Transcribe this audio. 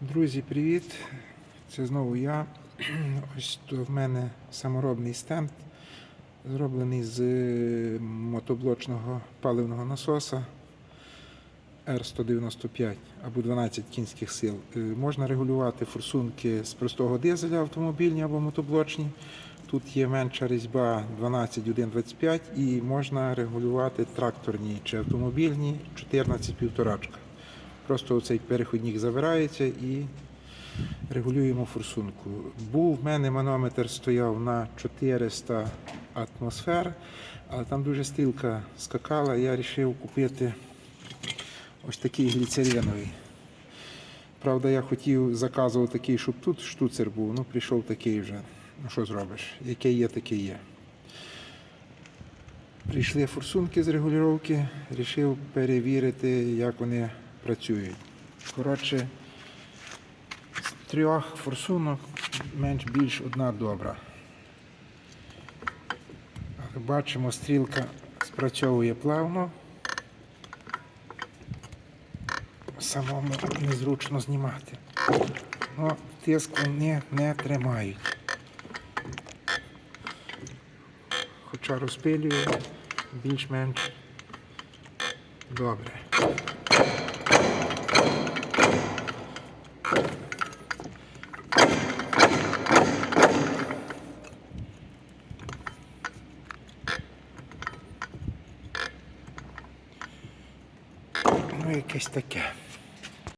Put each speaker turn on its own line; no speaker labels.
Друзі, привіт! Це знову я. Ось в мене саморобний стенд, зроблений з е, мотоблочного паливного насоса R195 або 12 кінських сил. Е, Можна регулювати форсунки з простого дизеля автомобільні або мотоблочні. Тут є менша різьба 12,125 і можна регулювати тракторні чи автомобільні 14,5. Просто оцей переходник забирається і регулюємо форсунку. Був в мене манометр стояв на 400 атмосфер, але там дуже стрілка скакала, я вирішив купити ось такий гліцериновий. Правда, я хотів заказувати такий, щоб тут штуцер був, ну прийшов такий вже. Ну що зробиш? Яке є, таке є. Прийшли форсунки з регулювання, вирішив перевірити, як вони працюють. Коротше, з трьох форсунок менш-більш одна добра. Бачимо, стрілка спрацьовує плавно. Самому незручно знімати. Ну, тиск вони не тримають. Хоча розпилює більш-менш добре. Ну, якесь таке.